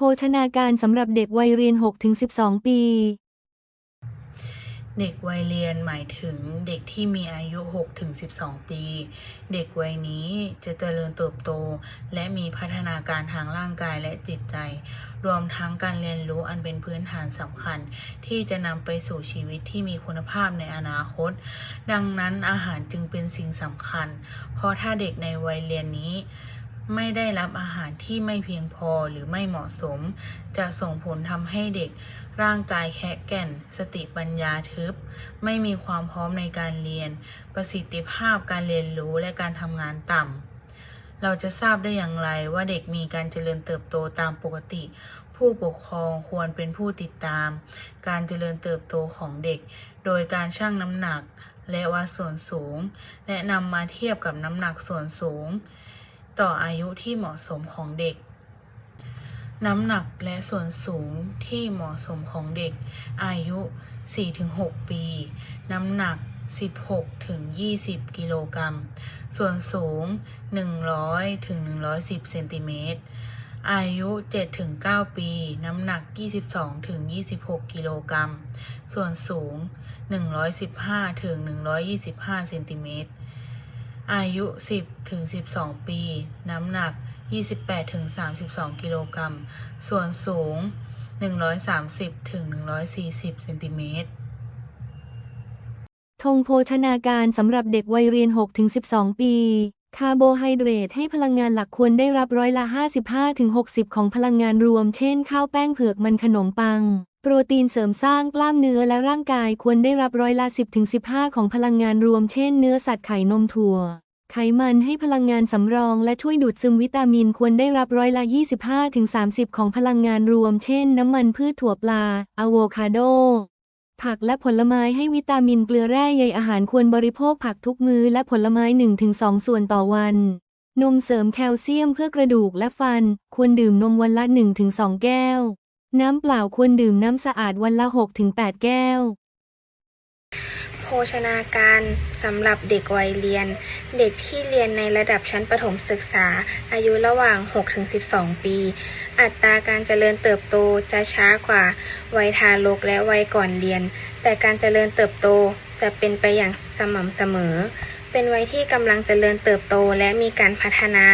ภชนาการสำหรับเด็กวัยเรียน 6-12 ปี เด็กวัยเรียนหมายถึงเด็กที่มีอายุ 6-12 ปี เด็กวัยนี้จะเจริญเติบโต และมีพัฒนาการทางร่างกายและจิตใจ รวมทั้งการเรียนรู้อันเป็นพื้นฐานสำคัญ ที่จะนำไปสู่ชีวิตที่มีคุณภาพในอนาคต ดังนั้นอาหารจึงเป็นสิ่งสำคัญ เพราะถ้าเด็กในวัยเรียนนี้ ไม่ได้รับอาหารที่ไม่เพียงพอหรือไม่เหมาะสม จะส่งผลทำให้เด็กร่างกายแข็งแกร่งสติปัญญาทึบ ไม่มีความพร้อมในการเรียน ประสิทธิภาพการเรียนรู้และการทำงานต่ำ เราจะทราบได้อย่างไรว่าเด็กมีการเจริญเติบโตตามปกติ ผู้ปกครองควรเป็นผู้ติดตาม การเจริญเติบโตของเด็ก โดยการชั่งน้ำหนักและวัดส่วนสูง และนำมาเทียบกับน้ำหนักส่วนสูง ต่ออายุที่เหมาะสมของเด็ก น้ำหนักและส่วนสูงที่เหมาะสมของเด็ก อายุ 4-6 ปี น้ำหนัก 16-20 กิโลกรัม ส่วนสูง 100-110 เซนติเมตร อายุ 7-9 ปี น้ำหนัก 22-26 กิโลกรัม ส่วนสูง 115-125 เซนติเมตร อายุ 10ถึง12 ปี น้ำหนัก 28ถึง32 กิโลกรัม ส่วนสูง 130ถึง140 เซนติเมตรธงโภชนาการสำหรับเด็กวัยเรียน 6-12 ปี คาร์โบไฮเดรตให้พลังงานหลักควรได้รับร้อยละ 55-60 ของพลังงานรวม เช่น ข้าวแป้งเผือกมันขนมปัง โปรตีนเสริมสร้างกล้ามเนื้อและร่างกายควรได้รับร้อยละ 10-15 ของพลังงานรวมเช่นเนื้อสัตว์ไข่นมถั่ว ไขมันให้พลังงานสำรองและช่วยดูดซึมวิตามินควรได้รับร้อยละ 25-30 ของพลังงานรวมเช่นน้ำมันพืชถั่วปลาอะโวคาโด ผักและผลไม้ให้วิตามินเกลือแร่ใยอาหารควรบริโภคผักทุกมื้อและผลไม้ 1-2 ส่วนต่อวัน นมเสริมแคลเซียมเพื่อกระดูกและฟัน ควรดื่มนมวันละ 1-2 แก้ว น้ำเปล่าควรดื่มน้ำสะอาดวันละ 6-8 แก้ว โภชนาการสำหรับเด็กวัยเรียน เด็กที่เรียนในระดับชั้นประถมศึกษา อายุระหว่าง 6-12 ปี อัตราการเจริญเติบโตจะช้ากว่าวัยทารกและวัยก่อนเรียน แต่การเจริญเติบโตจะเป็นไปอย่างสม่ำเสมอ เป็นวัยที่กำลังเจริญเติบโตและมีการพัฒนา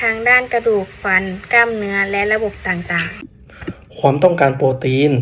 ทางด้านกระดูกฟัน กล้ามเนื้อและระบบต่างๆ ความต้องการโปรตีน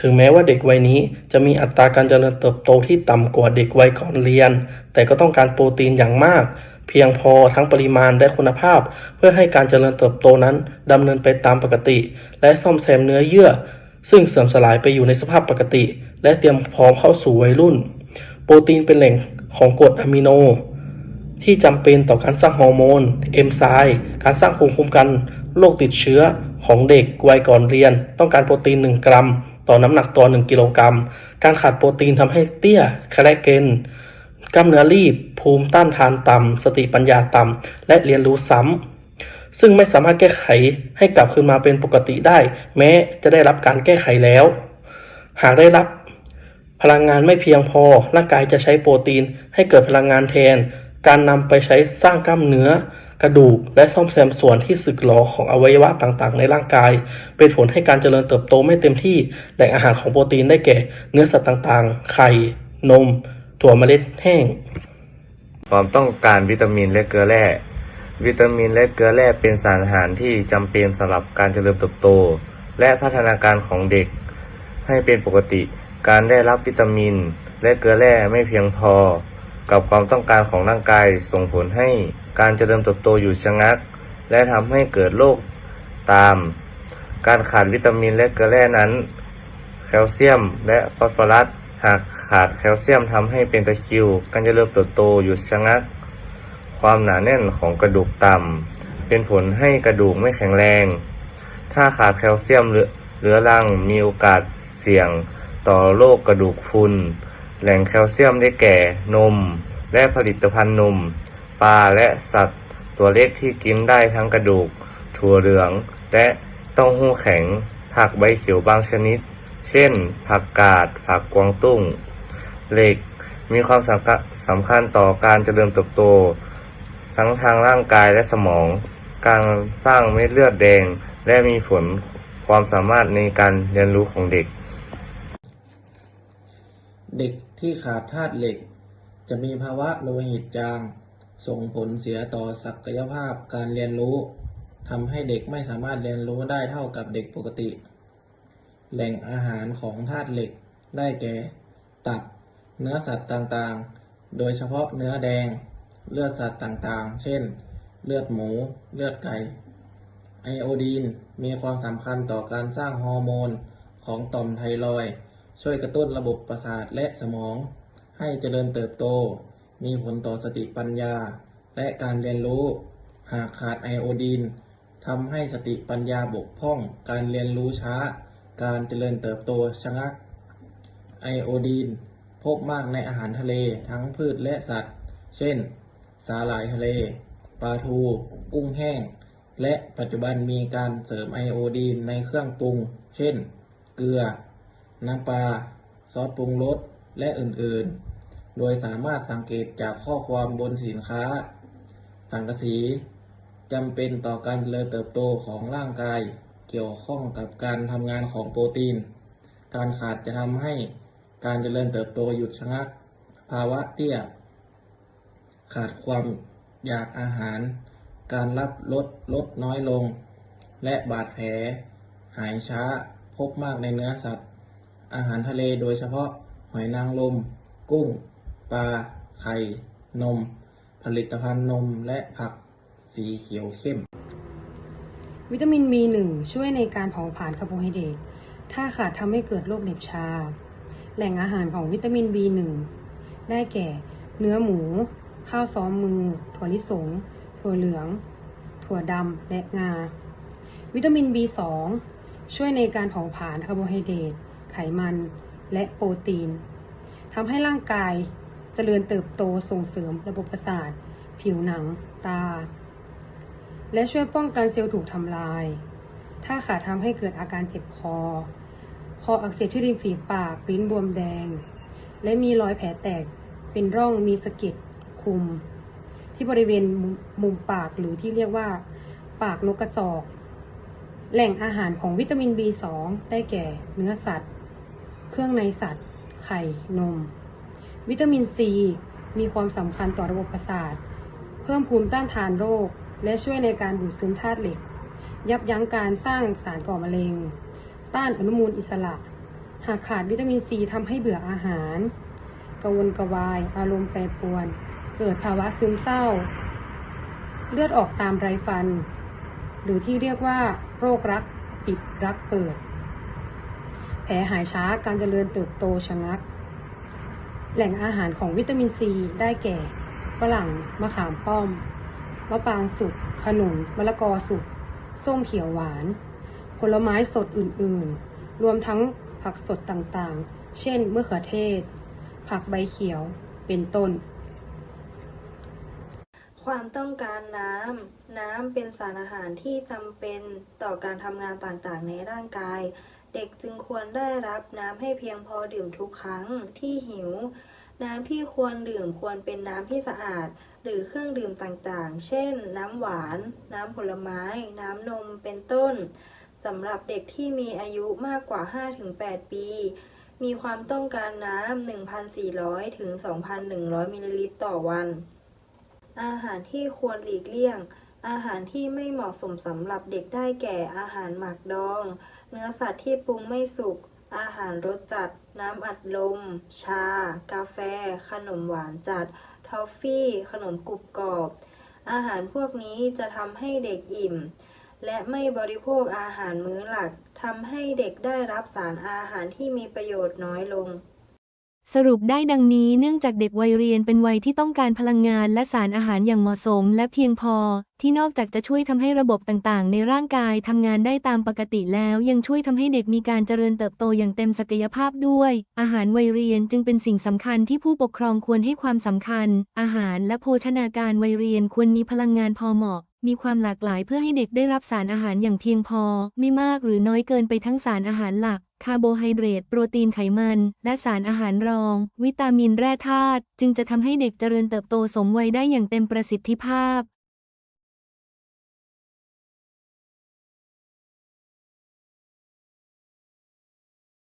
ถึงแม้ว่าเด็กวัยนี้จะมีอัตราการเจริญเติบโตที่ต่ำกว่าเด็กวัยก่อนเรียน แต่ก็ต้องการโปรตีนอย่างมาก เพียงพอทั้งปริมาณและคุณภาพ เพื่อให้การเจริญเติบโตนั้นดำเนินไปตามปกติ และซ่อมแซมเนื้อเยื่อ ซึ่งเสื่อมสลายไปอยู่ในสภาพปกติ และเตรียมพร้อมเข้าสู่วัยรุ่น โปรตีนเป็นแหล่งของกรดอะมิโน ที่จำเป็นต่อการสร้างฮอร์โมนเอนไซม์การสร้างภูมิคุ้มกันโรคติดเชื้อ ของเด็กวัยก่อนเรียน ต้องการโปรตีน 1 กรัม ต่อน้ำหนักตัว 1 กิโลกรัม การขาดโปรตีนทำให้เตี้ยแคระเกนกล้ามเนื้อรีบ ภูมิต้านทานต่ำสติปัญญาต่ำและเรียนรู้ซ้ำซึ่งไม่สามารถแก้ไขให้กลับคืนมาเป็นปกติได้ แม้จะได้รับการแก้ไขแล้ว หากได้รับพลังงานไม่เพียงพอ ร่างกายจะใช้โปรตีนให้เกิดพลังงานแทน การนำไปใช้สร้างกล้ามเนื้อ กระดูก และซ่อมแซมส่วนที่สึกหรอของอวัยวะต่างๆ ในร่างกาย เป็นผลให้การเจริญเติบโตไม่เต็มที่แหล่งอาหารของโปรตีนได้แก่ เนื้อสัตว์ต่างๆ ไข่ นม ถั่วเมล็ดแห้ง ความต้องการวิตามินและเกลือแร่ วิตามินและเกลือแร่เป็นสารอาหารที่จำเป็นสำหรับการเจริญเติบโต และพัฒนาการของเด็ก ให้เป็นปกติ การได้รับวิตามิน และเกลือแร่ไม่เพียงพอ กับความต้องการของร่างกายส่งผลให้ การเจริญเติบโตอยู่ชะงัก และทำให้เกิดโรคตาม การขาดวิตามินและเกลือแร่นั้น แคลเซียมและฟอสฟอรัส หากขาดแคลเซียมทำให้เป็นตะคริว การเจริญเติบโตหยุดชะงัก ความหนาแน่นของกระดูกต่ำเป็นผลให้กระดูกไม่แข็งแรง ถ้าขาดแคลเซียมเหลือเหลือรังมีโอกาสเสี่ยงต่อโรคกระดูกพรุนแหล่งแคลเซียมได้แก่นม และผลิตภัณฑ์นม ปลาและสัตว์ ตัวเล็กที่กินได้ทั้งกระดูก ถั่วเหลือง และเต้าหู้แข็ง ผักใบเขียวบางชนิด เช่น ผักกาด ผักกวางตุ้ง เหล็กมีความสำคัญสำคัญต่อการเจริญเติบโต ทั้งทางร่างกายและสมอง การสร้างเม็ดเลือดแดง และมีผลความสามารถในการเรียนรู้ของเด็ก เด็กที่ขาดธาตุเหล็ก จะมีภาวะโลหิตจาง ส่งผลเสียต่อศักยภาพการเรียนรู้ทำให้เด็กไม่สามารถเรียนรู้ได้เท่ากับเด็กปกติ แหล่งอาหารของธาตุเหล็กได้แก่ ตับ เนื้อสัตว์ต่างๆ โดยเฉพาะเนื้อแดง เลือดสัตว์ต่างๆ เช่น เลือดหมู เลือดไก่ ไอโอดีนมีความสำคัญต่อการสร้างฮอร์โมนของต่อมไทรอยช่วยกระตุ้นระบบประสาทและสมอง ให้เจริญเติบโต มีผลต่อสติปัญญา และการเรียนรู้ หากขาดไอโอดีนทำให้สติปัญญาบกพร่อง การเรียนรู้ช้า การเจริญเติบโตชะงัก ไอโอดีน พบมากในอาหารทะเลทั้งพืชและสัตว์ เช่น สาหร่ายทะเล ปลาทู กุ้งแห้ง และปัจจุบันมีการเสริมไอโอดีนในเครื่องปรุง เช่น เกลือ น้ำปลา ซอสปรุงรส และอื่นๆ โดยสามารถสังเกตจากข้อความบนสินค้า สังกะสีจำเป็นต่อการเจริญเติบโตของร่างกาย เกี่ยวข้องกับการทำงานของโปรตีน การขาดจะทำให้การเจริญเติบโตหยุดชะงัก ภาวะเตี้ย ขาดความอยากอาหาร การรับลดลดน้อยลง และบาดแผล หายช้าพบมากในเนื้อสัตว์ อาหารทะเลโดยเฉพาะหอยนางรมกุ้ง ปลา ไข่ นม ผลิตภัณฑ์นมและผักสีเขียวเข้ม วิตามิน B1 ช่วยในการเผาผลาญคาร์โบไฮเดรตถ้าขาดทำให้เกิดโรคเหน็บชา แหล่งอาหารของวิตามิน B1 ได้แก่ เนื้อหมู ข้าวซ้อมมือ ถั่วลิสง ถั่วเหลือง ถั่วดำและงา วิตามิน B2 ช่วยในการเผาผลาญคาร์โบไฮเดรตไขมัน และโปรตีนทำให้ร่างกาย จริญเติบโตส่งเสริมระบบประสาท ผิวหนัง ตา และช่วยป้องกันเซลล์ถูกทำลาย ถ้าขาดทำให้เกิดอาการเจ็บคอ คออักเสบที่ริมฝีปากปิ้นบวมแดง และมีรอยแผลแตกเป็นร่องมีสะเก็ดคุม ที่บริเวณมุมมุมปากหรือที่เรียกว่า ปากนกกระจอก แหล่งอาหารของวิตามิน B2 ได้แก่เนื้อสัตว์ เครื่องในสัตว์ ไข่ นม วิตามิน C มีความสำคัญต่อระบบประสาท เพิ่มภูมิต้านทานโรค และช่วยในการดูดซึมธาตุเหล็ก ยับยั้งการสร้างสารก่อมะเร็ง ต้านอนุมูลอิสระ หากขาดวิตามินซีทำให้เบื่ออาหาร กระวนกระวาย อารมณ์แปรปรวน เกิดภาวะซึมเศร้า เลือดออกตามไรฟัน หรือที่เรียกว่า โรครักปิดรักเปิด แผลหายช้าการเจริญเติบโตชะงัก แหล่งอาหารของวิตามินซีได้แก่ฝรั่งมะขามป้อม มะปรางสุก ขนุน มะละกอสุก ส้มเขียวหวาน ผลไม้สดอื่นๆ รวมทั้งผักสดต่างๆ เช่นมะเขือเทศ ผักใบเขียว เป็นต้น ความต้องการน้ำ น้ำเป็นสารอาหารที่จำเป็นต่อการทำงานต่างๆ ในร่างกาย เด็กจึงควรได้รับน้ำให้เพียงพอดื่มทุกครั้งที่หิว น้ำที่ควรดื่มควรเป็นน้ำที่สะอาด หรือเครื่องดื่มต่างๆ เช่น น้ำหวาน น้ำผลไม้ น้ำนม เป็นต้น สำหรับเด็กที่มีอายุมากกว่า 5-8 ปี มีความต้องการน้ำ 1,400 ถึง 2,100 มิลลิลิตรต่อวัน อาหารที่ควรหลีกเลี่ยง อาหารที่ไม่เหมาะสมสำหรับเด็กได้แก่อาหารหมักดอง เนื้อสัตว์ที่ปรุงไม่สุก อาหารรสจัด น้ำอัดลม ชา กาแฟ ขนมหวานจัด ทอฟฟี่ ขนมกรุบกรอบ อาหารพวกนี้จะทำให้เด็กอิ่ม และไม่บริโภคอาหารมื้อหลักทำให้เด็กได้รับสารอาหารที่มีประโยชน์น้อยลง สรุปได้ดังนี้เนื่องจากเด็กวัยเรียนเป็นวัยที่ต้องการพลังงานและสารอาหารอย่างเหมาะสมและเพียงพอ ที่นอกจากจะช่วยทำให้ระบบต่างๆ ในร่างกายทำงานได้ตามปกติแล้ว ยังช่วยทำให้เด็กมีการเจริญเติบโตอย่างเต็มศักยภาพด้วย อาหารวัยเรียนจึงเป็นสิ่งสำคัญที่ผู้ปกครองควรให้ความสำคัญ อาหารและโภชนาการวัยเรียนควรมีพลังงานพอเหมาะมีความหลากหลายเพื่อให้เด็กได้รับสารอาหารอย่างเพียงพอ ไม่มากหรือน้อยเกินไปทั้งสารอาหารหลัก คาร์โบไฮเดรต โปรตีนไขมัน และสารอาหารรอง วิตามินแร่ธาตุ จึงจะทำให้เด็กเจริญเติบโตสมวัยได้อย่างเต็มประสิทธิภาพ